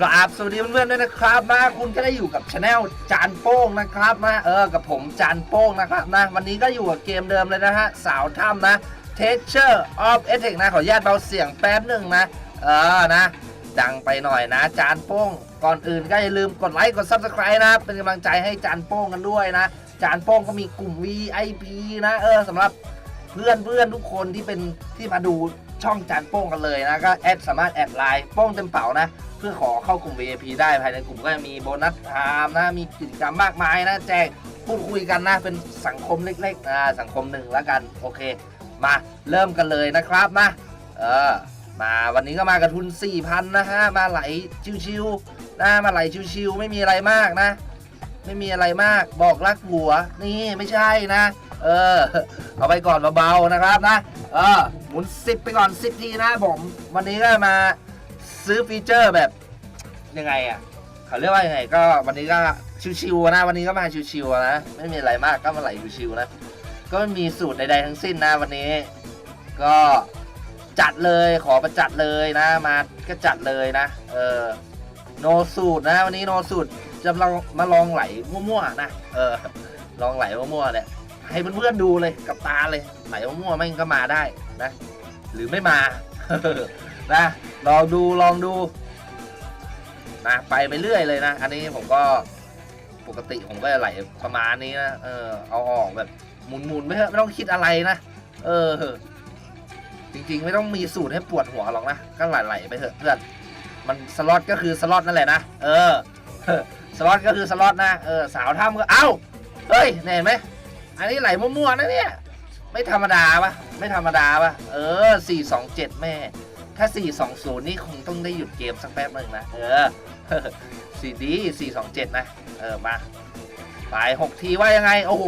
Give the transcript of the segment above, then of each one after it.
กราบสวัสดีเพื่อนๆด้วยนะครับมาคุณก็ได้อยู่กับช anel จานโป้งนะครับมาเออกับผมจานโป้งนะครับนะวันนี้ก็อยู่กับเกมเดิมเลยนะฮะสาวถ้ำนะ Teacher of e t h i c นะขออนุญาตเบาเสียงแป๊บหนึ่งนะ เออนะ ดังไปหน่อยนะ จานโป้งก่อนอื่นก็อย่าลืมกดไลค์กด Subscribe นะ เป็นกำลังใจให้จานโป้งกันด้วยนะ จานโป้งก็มีกลุ่ม VIP นะเออสำหรับเพื่อนเพื่อนทุกคนที่เป็นที่มาดูช่องจานโป้งกันเลยนะก็แอดสามารถแอดไลน์โป้งเต็มเป๋านะ พื่อขอเข้ากลุ่ม VIP ได้ภายในกลุ่มก็จะมีโบนัสไทม์นะมีกิจกรรมมากมายนะแจ้งพูดคุยกันนะเป็นสังคมเล็กๆนะสังคมหนึ่งแล้วกันโอเค มาเริ่มกันเลยนะครับมาเออมาวันนี้ก็มากระทุน 4,000 นะฮะมาไหลชิวๆนะมาไหลชิวๆไม่มีอะไรมากนะ ไม่มีอะไรมากบอกรักหัวนี่ไม่ใช่นะ เออเอาไปก่อนเบาๆนะครับนะเออหมุน 10 ไปก่อน 10 ทีนะผม วันนี้ก็มา ซื้อฟีเจอร์แบบยังไงอะเขาเรียกว่ายังไงก็วันนี้ก็ชิวๆนะวันนี้ก็มาชิวๆนะไม่มีอะไรมากก็มาไหลชิวๆนะก็ไม่มีสูตรใดๆทั้งสิ้นนะวันนี้ ก็จัดเลยขอประจัดเลยนะมาก็จัดเลยนะ เออโนสูตรนะวันนี้โนสูตรจะลองมาลองไหลมั่วๆนะเออลองไหลมั่วๆเนี่ยให้เพื่อนๆดูเลยกับตาเลยไหลมั่วๆไม่งก็มาได้นะ หรือไม่มา นะลองดูลองดูนะไปไปเรื่อยเลยนะ อันนี้ผมก็ปกติผมก็จะไหลประมาณนี้นะเออเอาออกแบบหมุนๆไม่เถอะไม่ต้องคิดอะไรนะเออ จริงๆ ไม่ต้องมีสูตรให้ปวดหัวหรอกนะก็ไหลๆไปเถอะเพื่อนมันสล็อตก็คือสล็อตนั่นแหละนะเออสล็อตก็คือสล็อตนะเออสาวถ้ำก็เอ้าเฮ้ยเห็นไหมอันนี้ไหลมั่วๆนะเนี่ยไม่ธรรมดาปะไม่ธรรมดาปะเออ427แม่ ถ้า 420 นี่คงต้องได้หยุดเกมสักแป๊บหนึ่งนะ เออสีดี427 นะ เออ มาไป6ทีว่ายังไง โอ้โห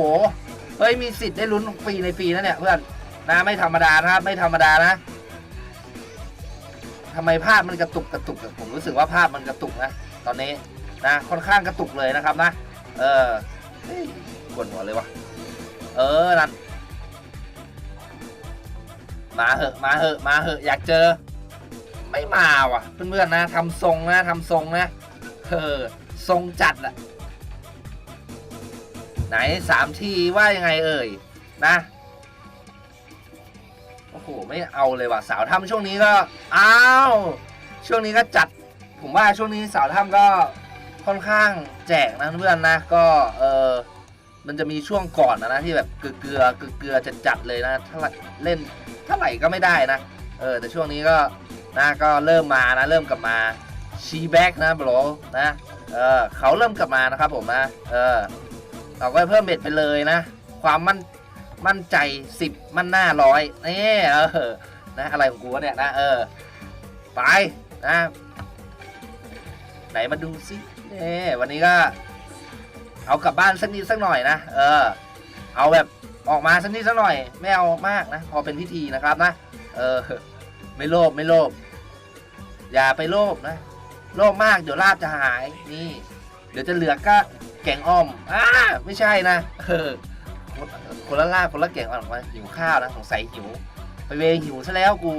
เฮ้ย มีสิทธิ์ได้ลุ้นฟรีในฟรีนะเนี่ยเพื่อน นะไม่ธรรมดานะครับ ไม่ธรรมดานะทำไมภาพมันกระตุกกระตุกอะผมรู้สึกว่าภาพมันกระตุกนะ ตอนนี้นะ ค่อนข้างกระตุกเลยนะครับนะ เออปวดหัวเลยวะเออ นั่น มาเหอะ มาเหอะ มาเหอะ อยากเจอ ไม่มาว่ะ เพื่อนๆนะทำทรงนะทำทรงนะเออทรงจัดอะไหนสามทีว่ายังไงเอ่ยนะ โอ้โห ไม่เอาเลยว่ะ สาวถ้ำช่วงนี้ก็ อ้าว ช่วงนี้ก็จัด ผมว่าช่วงนี้สาวถ้ำก็ค่อนข้างแจกนะเพื่อนนะ ก็เออมันจะมีช่วงก่อนนะนะที่แบบเกลือเกลือเกลือเกลือจะจัดเลยนะถ้าเล่นเท่าไหร่ก็ไม่ได้นะ เออแต่ช่วงนี้ก็ นะก็เริ่มมานะเริ่มกลับมาชีแบ็กนะบรนะเออเขาเริ่มกลับมานะครับผมนะเออเราก็เพิ่มเบ็ดไปเลยนะ ความมั่นมั่นใจสิบมั่นหน้าร้อยนี่เออนะอะไรของกูเนี่ยนะเออไปนะไหนมาดูสินี่วันนี้ก็ เอากลับบ้านสักนิดสักหน่อยนะเออ เอาแบบออกมาสักนิดสักหน่อย ไม่เอามากนะ พอเป็นพิธีนะครับนะ เออ ไม่โลภไม่โลภ อย่าไปโลภนะ โลภมากเดี๋ยวลาบจะหายนี่ เดี๋ยวจะเหลือก็แกงอ้อมอ้าไม่ใช่นะเออคนละลาบคนละแกงอ่อนมาหิวข้าวนะสงสัยหิว ไปเวหิวซะแล้วกู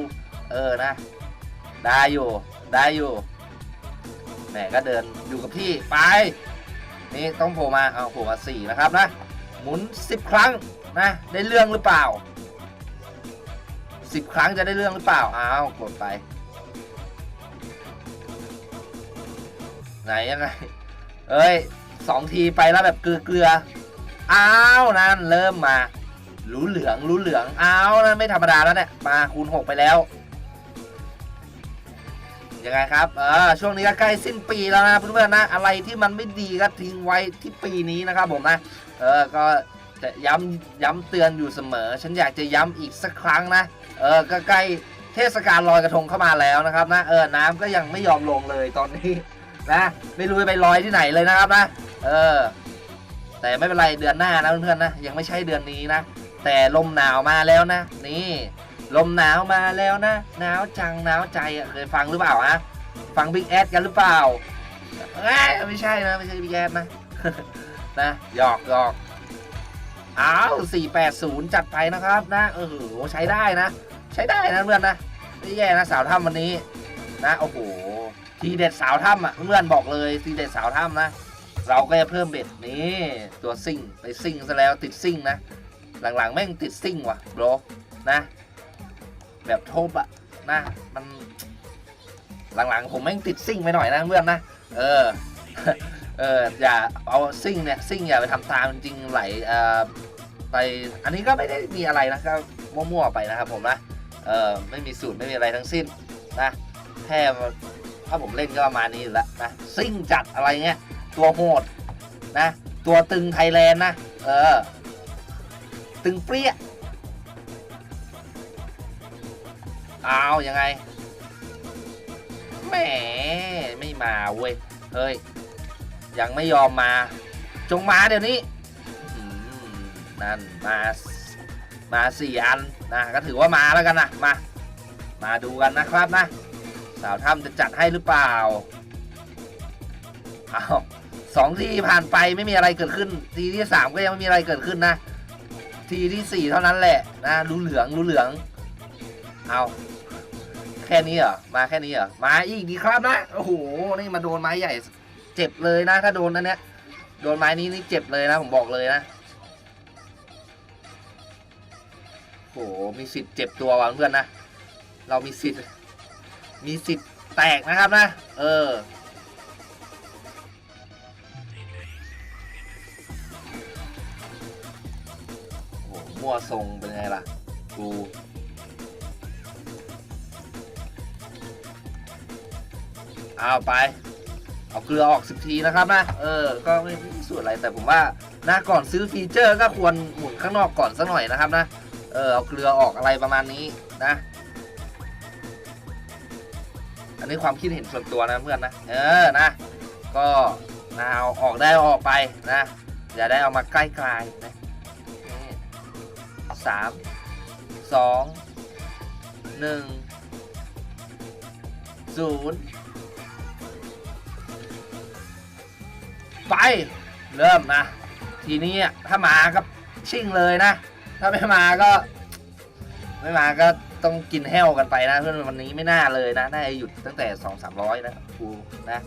เออนะ ได้อยู่ได้อยู่แหมก็เดินอยู่กับที่ไป นี่ต้องโผล่มาเอาโผล่มาสี่นะครับนะ หมุนสิบครั้งนะได้เรื่องหรือเปล่าสิบครั้งจะได้เรื่องหรือเปล่าอ้าวกดไป ไหนยังไง เอ้ยสองทีไปแล้วแบบเกลือๆอ้าวนั่นเริ่มมารู้เหลืองรู้เหลืองอ้าวนั่นไม่ธรรมดาแล้วเนี่ยมาคูณหกไปแล้วยังไงครับเออช่วงนี้ก็ใกล้สิ้นปีแล้วนะเพื่อนๆนะอะไรที่มันไม่ดีก็ทิ้งไว้ที่ปีนี้นะครับผมนะเออก็จะย้ำย้ำเตือนอยู่เสมอ ฉันอยากจะย้ำอีกสักครั้งนะเออก็ใกล้เทศกาลลอยกระทงเข้ามาแล้วนะครับนะเออน้ำก็ยังไม่ยอมลงเลยตอนนี้ นะไม่รู้จะไปลอยที่ไหนเลยนะครับนะเออ แต่ไม่เป็นไรเดือนหน้านะเพื่อนๆนะยังไม่ใช่เดือนนี้นะ แต่ลมหนาวมาแล้วนะ นี่ ลมหนาวมาแล้วนะหนาวจังหนาวใจอะเคยฟังหรือเปล่าฮะฟังบิ๊กแอดกันหรือเปล่าไม่ใช่นะไม่ใช่บิ๊กแอดนะนะหยอกหยอกอ้าว480 จัดไปนะครับนะเออโหใช้ได้นะ ใช้ได้นะเพื่อนนะไม่แย่นะสาวถ้ำวันนี้นะโอ้โห ทีเด็ดสาวถ้ำอะเพื่อนบอกเลยทีเด็ดสาวถ้ำนะ เราก็จะเพิ่มเบ็ดนี่ตัวซิ่งไปซิ่งซะแล้วติดซิ่งนะ หลังๆแม่งติดซิ่งว่ะโบรนะ แบบทบอะนะมัน หลังๆผมแม่งติดซิ่งไปหน่อยนะเพื่อนนะเออเอออย่าเอาซิ่งเนี่ยซิ่งอย่าไปทำตามจริงไหลเอ่อไปอันนี้ก็ไม่ได้มีอะไรนะก็มั่วๆไปนะครับผมนะเออไม่มีสูตรไม่มีอะไรทั้งสิ้นนะแค่ ถ้าผมเล่นก็ประมาณนี้แล้วนะซิ่งจัดอะไรเงี้ย ตัวโหดนะ ตัวตึงไทยแลนด์นะ เออ ตึงเปรี้ยเอายังไงแหมไม่มาเว้ย เฮ้ย ยังไม่ยอมมา จงมาเดี๋ยวนี้นั่นมามาสี่อันนะก็ถือว่ามาแล้วกันนะมา มาดูกันนะครับนะ สาวถ้ำจะจัดให้หรือเปล่าเอาสองทีผ่านไปไม่มีอะไรเกิดขึ้น ทีที่สามก็ยังไม่มีอะไรเกิดขึ้นนะ ทีที่สี่เท่านั้นแหละนะรู้เหลืองรู้เหลืองเอาแค่นี้เหรอมาแค่นี้เหรอมาอีกดีครับนะโอ้โหนี่มาโดนไม้ใหญ่ เจ็บเลยนะ ถ้าโดนนั้นเนี้ยโดนไม้นี้นี่เจ็บเลยนะผมบอกเลยนะโอ้โหมีสิทธิ์เจ็บตัวว่ะเพื่อนนะเรามีสิทธิ์ มีสิทธิ์แตกนะครับนะ เออ โห มั่วทรงเป็นไงล่ะ กูเอาไป เอาเกลือออกสิบทีนะครับนะ เออ ก็ไม่ไมีส่วนอะไรแต่ผมว่านะก่อนซื้อฟีเจอร์ก็ควรหมุนข้างนอกก่อนสักหน่อยนะครับนะ เออ เอาเกลือออกอะไรประมาณนี้นะ นนี้ความคิดเห็นส่วนตัวนะเพื่อนนะ เออนะ ก็นะเอาออกได้ออกไปนะ อย่าได้เอามาใกล้ไกลนะสามสองหนึ่งศูนย์ไป เริ่มนะ ทีนี้ถ้ามาก็ชิ่งเลยนะ ถ้าไม่มาก็ ไม่มาก็ ต้องกินแห้วกันไปนะเพื่อนวันนี้ไม่น่าเลยนะน่าจะหยุดตั้งแต่สองสามร้อยนะครูนะ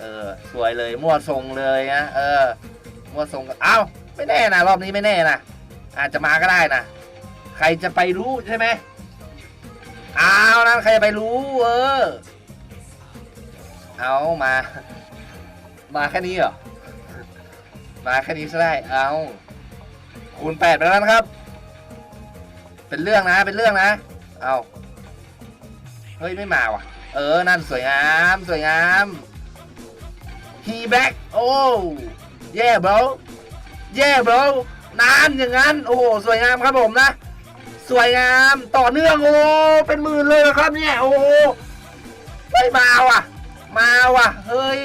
เออสวยเลยมั่วทรงเลยนะเออมั่วทรงเอ้าไม่แน่นะรอบนี้ไม่แน่นะอาจจะมาก็ได้นะใครจะไปรู้ใช่ไหมเอานะใครจะไปรู้เออเอามา มาแค่นี้เหรอมาแค่นี้ซะได้เอาคูณแปดไปแล้วนะครับ เป็นเรื่องนะเป็นเรื่องนะ เอาเฮ้ย ไม่มาว่ะ เออ นั่นสวยงาม สวยงาม he back โอ้เย่ bro เย่ bro นานอย่างนั้น โอ้โห สวยงามครับผมนะ สวยงาม ต่อเนื่อง โอ้ เป็นหมื่นเลยครับเนี่ย โอ้ไม่มาว่ะ มาว่ะ เฮ้ย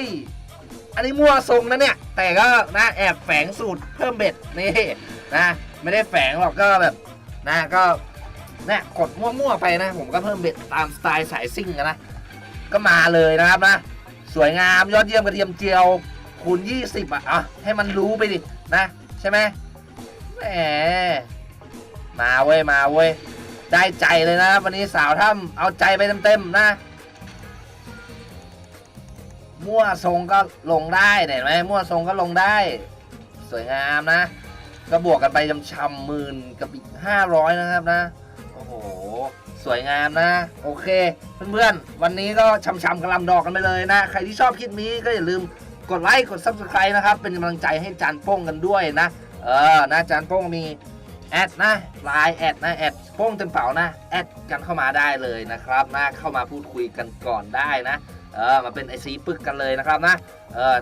อันนี้มั่วทรงนะเนี่ย แต่ก็นะแอบแฝงสูตรเพิ่มเบ็ดนี่นะ ไม่ได้แฝงหรอกก็แบบนะก็ เนี่ยกดมั่วๆไปนะ ผมก็เพิ่มเบ็ดตามสไตล์สายซิ่งนะ ก็มาเลยนะครับนะ สวยงามยอดเยี่ยมกระเทียมเจียวคูณ20 อะอะให้มันรู้ไปดินะ ใช่ไหมแหมมาเว้ย มาเว้ย ได้ใจเลยนะ วันนี้สาวถ้ำเอาใจไปเต็มๆนะ มั่วทรงก็ลงได้เห็นไหมมั่วทรงก็ลงได้ สวยงามนะ ก็บวกกันไปจำชำหมื่นกับอีกห้าร้อยนะครับนะ อ้โห สวยงามนะ โอเค เพื่อนๆ วันนี้ก็ชำๆกระลำดอกกันไปเลยนะ ใครที่ชอบคลิปนี้ก็อย่าลืมกดไลค์ กด subscribe นะครับ เป็นกำลังใจให้จานโป้งกันด้วยนะ เออ นะจานโป้งมีแอดนะไลน์แอดนะแอดโป้งเต็มเป๋านะแอดกันเข้ามาได้เลยนะครับนะเข้ามาพูดคุยกันก่อนได้นะ เออมาเป็นไอซีปึกกันเลยนะครับนะ เออ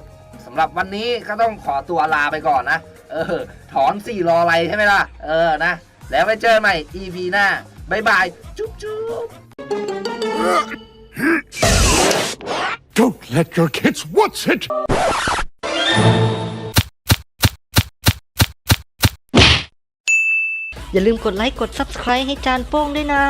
สำหรับวันนี้ก็ต้องขอตัวลาไปก่อนนะ เออ ถอนสี่รออะไรใช่ไหมล่ะ เออ นะ แล้วไปเจอใหม่ EP หน้า บายบาย จุ๊บจุ๊บ Don't let your kids watch it! อย่าลืมกดไลค์ กด Subscribe ให้จานโป้งด้วยนะ